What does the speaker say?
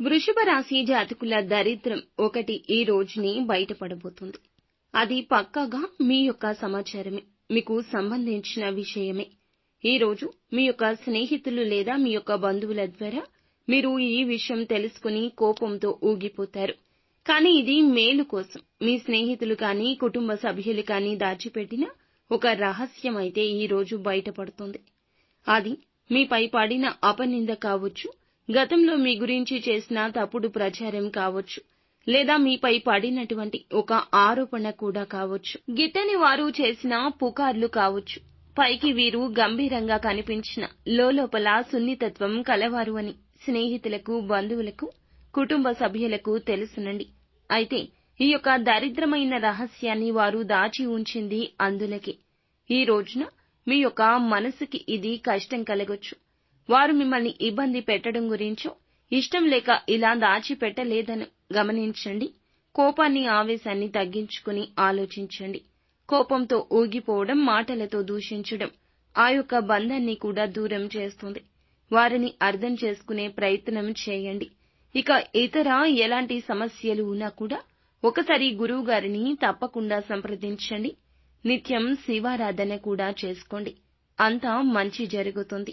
వృషభ రాశి జాతకుల దరిద్రం ఒకటి ఈ రోజుని బయటపడబోతుంది. అది పక్కాగా మీ యొక్క సమాచారమే మీకు సంబంధించిన విషయమే. ఈ రోజు మీ యొక్క స్నేహితులు లేదా మీ యొక్క బంధువుల ద్వారా మీరు ఈ విషయం తెలుసుకుని కోపంతో ఊగిపోతారు. కానీ ఇది మేలు కోసం. మీ స్నేహితులు కానీ కుటుంబ సభ్యులు కానీ దాచిపెట్టిన ఒక రహస్యం అయితే ఈ రోజు బయటపడుతుంది. అది మీపై పడిన అపనింద కావచ్చు గతంలో మీ గురించి చేసిన తప్పుడు ప్రచారం కావచ్చు లేదా మీపై పడినటువంటి ఒక ఆరోపణ కూడా కావచ్చు. గిట్టని వారు చేసిన పుకార్లు కావచ్చు. పైకి వీరు గంభీరంగా కనిపించిన లోలోపల సున్నితత్వం కలవారు అని స్నేహితులకు బంధువులకు కుటుంబ సభ్యులకు తెలుసునండి. అయితే ఈ యొక్క దరిద్రమైన రహస్యాన్ని వారు దాచి ఉంచింది అందులకే. ఈ రోజున మీ యొక్క మనసుకి ఇది కష్టం కలగొచ్చు. వారు మిమ్మల్ని ఇబ్బంది పెట్టడం గురించో ఇష్టం లేక ఇలా దాచిపెట్టలేదని గమనించండి. కోపాన్ని ఆవేశాన్ని తగ్గించుకుని ఆలోచించండి. కోపంతో ఊగిపోవడం మాటలతో దూషించడం ఆ యొక్క బంధాన్ని కూడా దూరం చేస్తుంది. వారిని అర్థం చేసుకునే ప్రయత్నం చేయండి. ఇక ఇతర ఎలాంటి సమస్యలు ఉన్నా కూడా ఒకసారి గురువు గారిని తప్పకుండా సంప్రదించండి. నిత్యం శివారాధన కూడా చేసుకోండి. అంతా మంచి జరుగుతుంది.